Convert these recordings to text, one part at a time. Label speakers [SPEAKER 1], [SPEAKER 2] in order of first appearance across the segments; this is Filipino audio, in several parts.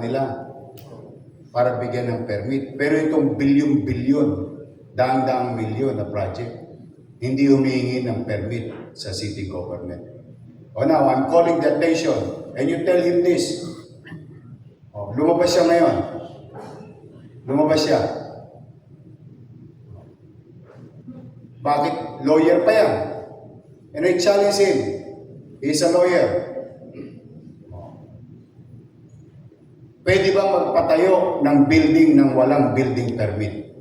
[SPEAKER 1] bayaran nila para bigyan ng permit. Pero itong bilyon-bilyon, daang-daang milyon na project, hindi humihingi ng permit sa city government. O now, I'm calling the attention, and you tell him this. O, lumabas siya ngayon. Lumabas siya. Bakit? Lawyer pa yan. And I challenge him. He's a lawyer. Pwede ba magpatayo ng building ng walang building permit?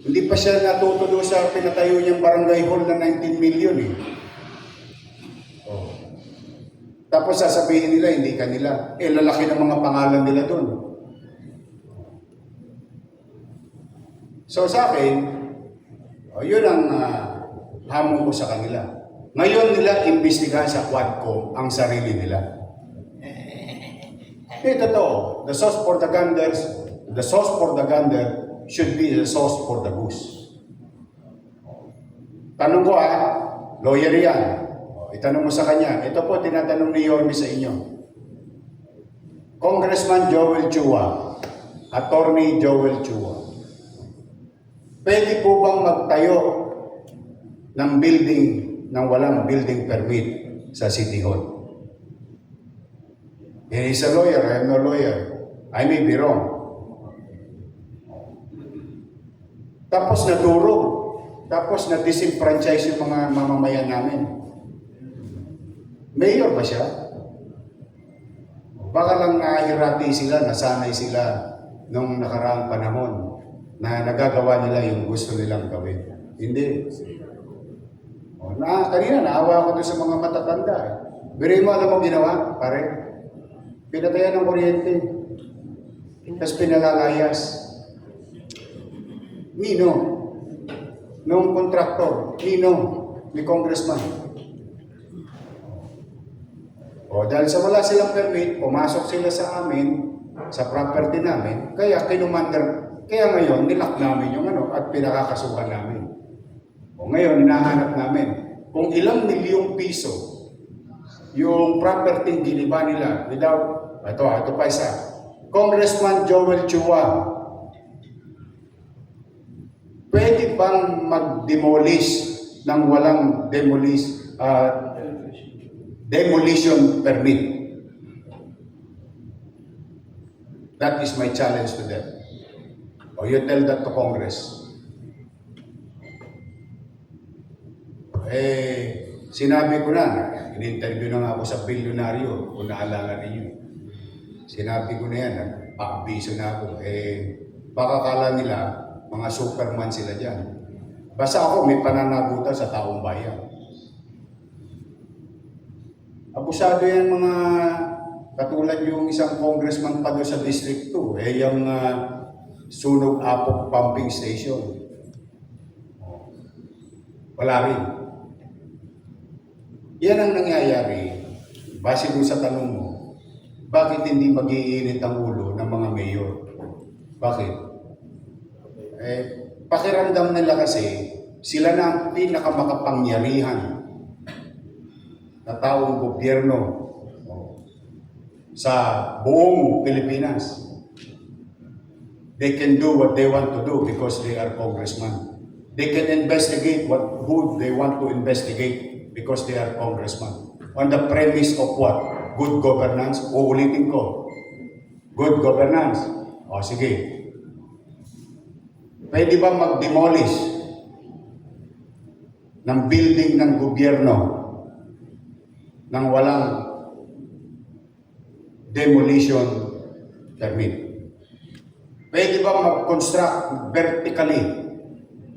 [SPEAKER 1] Hindi pa siya natutulo sa pinatayo niyang barangay hall na 19 million eh. Oh. Tapos sasabihin nila, hindi kanila. Eh, lalaki ng mga pangalan nila doon. So sa akin, oh, yun ang ah, hamon ko sa kanila. Ngayon nila imbestigahan sa Quadcom ang sarili nila. Eh, totoo. The sauce for the ganders, the sauce for the gander should be the sauce for the goose. Tanong ko ah, lawyer yan. O, Itanong mo sa kanya. Ito po, tinatanong ni Yormi sa inyo. Congressman Joel Chua, Attorney Joel Chua, pwede po bang magtayo ng building ng walang building permit sa City Hall? Eh, he's a lawyer. I am no lawyer. I may be wrong. Tapos nadurog. Tapos na-disenfranchise yung mga mamamayan namin. Mayor ba siya? Baka lang nahihirati sila, nasanay sila nung nakaraang panahon na nagagawa nila yung gusto nilang gawin. Hindi. O, na, kanina naawa ako doon sa mga matatanda. Birin mo alam mo ginawa, pare? Pinatayan ng kuryente. Tapos pinalalayas. Nino? Nung kontraktor? Nino? Ni congressman? O dahil sa wala silang permit, pumasok sila sa amin, sa property namin, kaya kinumander, kaya ngayon nilak namin yung ano at pinakakasuhan namin. O ngayon, hinahanap namin kung ilang milyong piso yung property giniba nila without, ito, ito pa isa, Congressman Joel Chua, pwede bang mag-demolish ng walang demolish, ah, demolition permit? That is my challenge to them. Or you tell that to Congress. Eh, sinabi ko na, in-interview na nga ako sa bilyonaryo, kung naalala ninyo. Sinabi ko na yan, nagpakabiso na ako. Eh, baka kala nila, mga superman sila dyan. Basta ako, may pananagutan sa taong bayan. Abusado yan mga katulad yung isang congressman pa doon sa District 2, eh yung ah, sunog apok pumping station. Wala rin. Yan ang nangyayari, base doon sa tanong mo, bakit hindi mag-iinit ang ulo ng mga mayor? Bakit? Eh, pakiramdam nila kasi, sila na ang pinakamakapangyarihan na taong gobyerno sa buong Pilipinas. They can do what they want to do because they are congressmen. They can investigate what who they want to investigate because they are congressmen. On the premise of what? Good governance. Uulitin ko. Good governance. O sige. Pwede ba mag-demolish ng building ng gobyerno nang walang demolition permit? Pwede ba mag-construct vertically,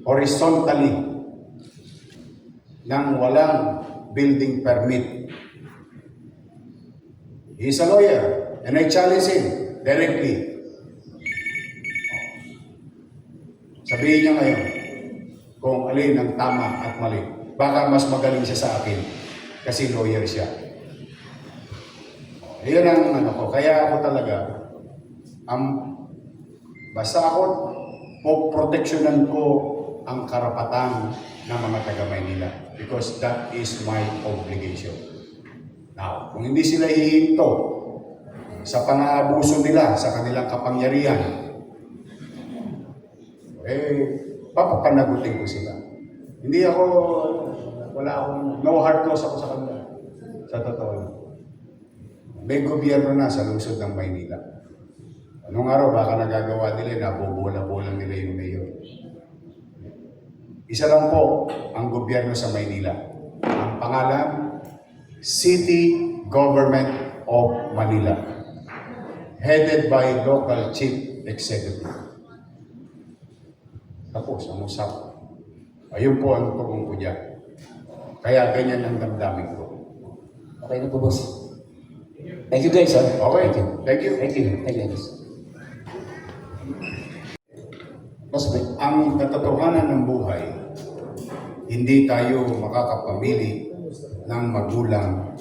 [SPEAKER 1] horizontally, nang walang building permit? He's a lawyer, and I challenge him directly. Sabihin niya ngayon kung alin ang tama at mali. Baka mas magaling siya sa akin kasi lawyer siya. Iyon ang ano ko. Kaya ako talaga, ang basta ako, proteksyonan ko ang karapatan ng mga taga Maynila because that is my obligation. Now, kung hindi sila hihinto sa pang-aabuso nila sa kanilang kapangyarihan, eh, papapanagutin ko sila. Hindi ako, wala akong, no hard close ako sa kanila. Sa totoo lang. May gobyerno na sa lungsod ng Maynila. Anong araw baka nagagawa nila, nabobola-bola nila yung mayor. Isa lang po ang gobyerno sa Maynila. Ang pangalan, City Government of Manila. Headed by local chief executive. Tapos, ang usapan. Ayun po ang tugon ko dyan. Kaya ganyan ang damdamin ko.
[SPEAKER 2] Okay na po, boss. Thank you guys, sir.
[SPEAKER 1] Okay,
[SPEAKER 2] Thank you.
[SPEAKER 1] thank you.
[SPEAKER 2] Thank you. Thank you, guys. Boss,
[SPEAKER 1] Ang katotohanan ng buhay, hindi tayo makakapamili ng magulang,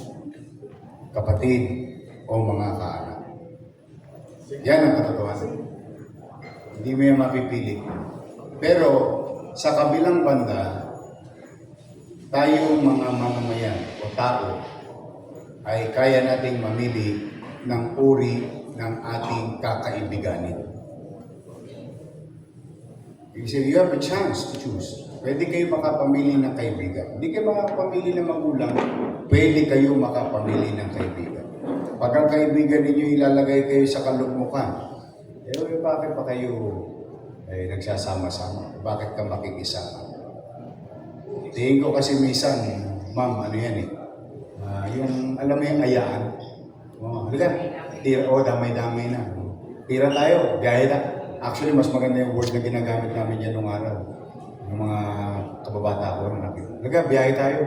[SPEAKER 1] kapatid, o mga kaanak. Yan ang katotohanan. Hindi mo yan mapipili. Pero sa kabilang banda, tayong mga mamamayan o tao ay kaya nating mamili ng uri ng ating kakaibiganin. You say, you have a chance to choose. Pwede kayo makapamili ng kaibigan. Hindi kayo makapamili ng magulang, pwede kayo makapamili ng kaibigan. Pag ang kaibigan ninyo ilalagay kayo sa kalugmukan, eh bakit pa kayo eh, nagsasama-sama? Bakit ka makikisama? Tingin ko kasi minsan, ma'am, ano yan eh, ah, yung, alam mo yung ayaan, oh, halika, tira, oh, damay-damay na. Tira tayo, biyahe na. Actually, mas maganda yung word na ginagamit namin yan nung araw. Yung mga kababata ko na nakita. Halika, biyahe tayo.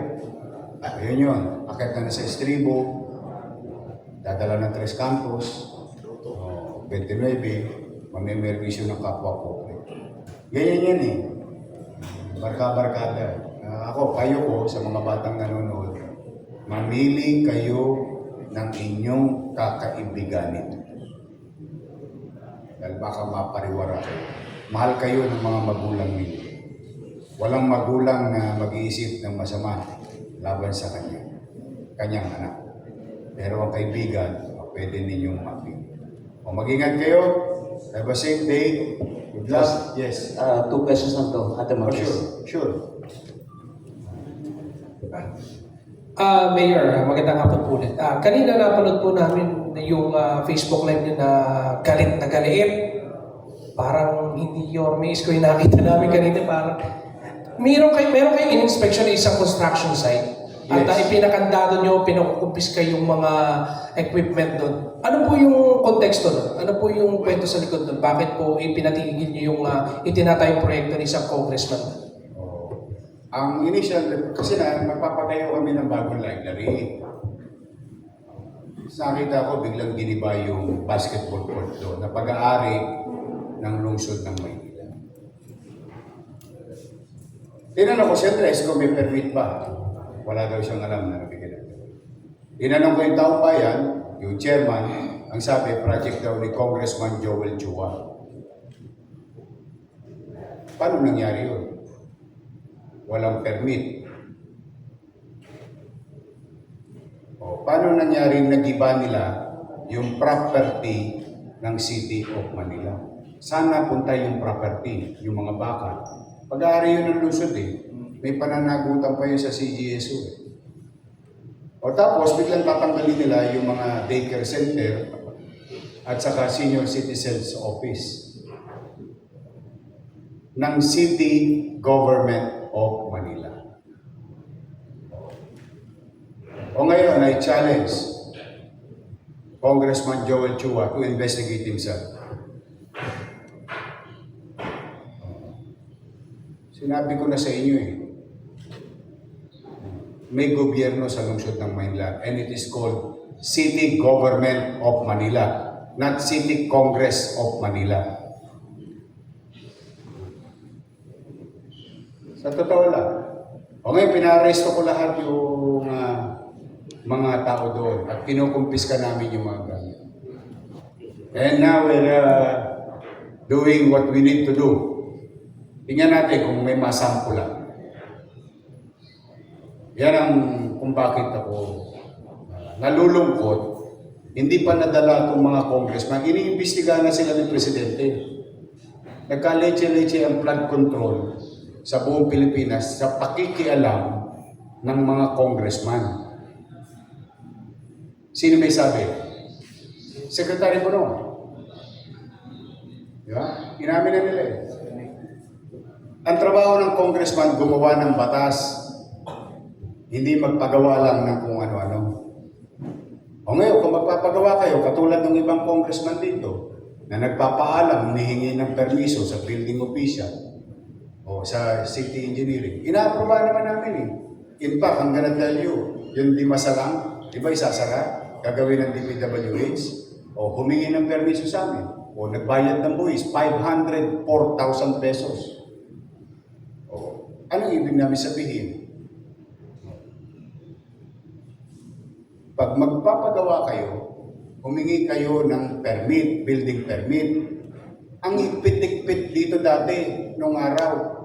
[SPEAKER 1] Ah, yun akit ka na sa estribo, dadala ng Tres Cantos, oh, 29, mamimerwisyo ng kapwa ko. Ganyan yan eh. Barka-barkada. Ah, ako, kayo ko, sa mga batang nanonood, mamili kayo ng inyong kakaibiganin. Dahil baka mapariwara kayo. Mahal kayo ng mga magulang ninyo. Walang magulang na mag-iisip ng masama laban sa kanya, kanyang anak. Pero ang kaibigan, pwede ninyong mapili. O mag-ingat kayo. Have a safe day. Good luck. Yes.
[SPEAKER 2] Ah, two questions lang to, Ate
[SPEAKER 1] For
[SPEAKER 2] Marcos.
[SPEAKER 1] sure. Sure.
[SPEAKER 3] Ah, Mayor, magandang hapon po ulit. Ah, kanina napanood po namin yung ah, Facebook live niyo na galit na galit. Parang hindi your miss ko yung nakita namin kanina. Parang meron kayo, meron kayo in-inspection ng isang construction site. At
[SPEAKER 1] Yes.
[SPEAKER 3] yes. pinakandado nyo, pinakukumpis kayong mga equipment doon. Ano po yung konteksto doon? Ano po yung kwento sa likod doon? Bakit po ipinatigil nyo yung uh, itinatayong proyekto ng isang congressman?
[SPEAKER 1] Oh. Ang initial, kasi na, magpapatayo kami ng bagong library. Nakita ko biglang giniba yung basketball court doon na pag-aari ng lungsod ng Maynila. Tinanong ko, siyempre, is kung may permit ba? Wala daw siyang alam na nabigyan natin. Tinanong ko yung taong bayan, yung chairman, ang sabi, project daw ni Congressman Joel Chua. Paano nangyari yun? walang permit. O, paano nangyari nagiba nila yung property ng City of Manila? Saan napunta yung property, yung mga baka? Pag-aari yun ng Luzon eh. May pananagutan pa yun sa CGSO eh. O tapos, biglang tatanggalin nila yung mga daycare center at saka senior citizens office ng City Government of Manila. O ngayon ay challenge Congressman Joel Chua to investigate himself. Sinabi ko na sa inyo eh, may gobyerno sa lungsod ng Manila and it is called City Government of Manila, not City Congress of Manila. Sa totoo lang. O ngayon, pinaresto ko lahat yung ah, mga tao doon at kinukumpiska namin yung mga gamit. And now we're uh, doing what we need to do. Tingnan natin kung may masampulan. Yan ang kung bakit ako uh, nalulungkot, hindi pa nadala itong mga congressman. Iniimbestigahan na sila ng presidente. Nagka-leche-leche ang flood control sa buong Pilipinas sa pakikialam ng mga congressman. Sino may sabi? Secretary Bono. Di ba? Inamin na nila eh. Ang trabaho ng congressman gumawa ng batas, hindi magpagawa lang ng kung ano-ano. O ngayon, kung magpapagawa kayo, katulad ng ibang congressman dito, na nagpapaalam, humihingi ng permiso sa building official o sa city engineering, inaaproba naman namin eh. In fact, I'm gonna tell you, yung di masalang, di ba isasara, gagawin ng DPWH, o humingi ng permiso sa amin, o nagbayad ng buwis, 504,000 pesos. O, anong ibig namin sabihin? Pag magpapagawa kayo, humingi kayo ng permit, building permit. Ang higpit-higpit dito dati, nung araw,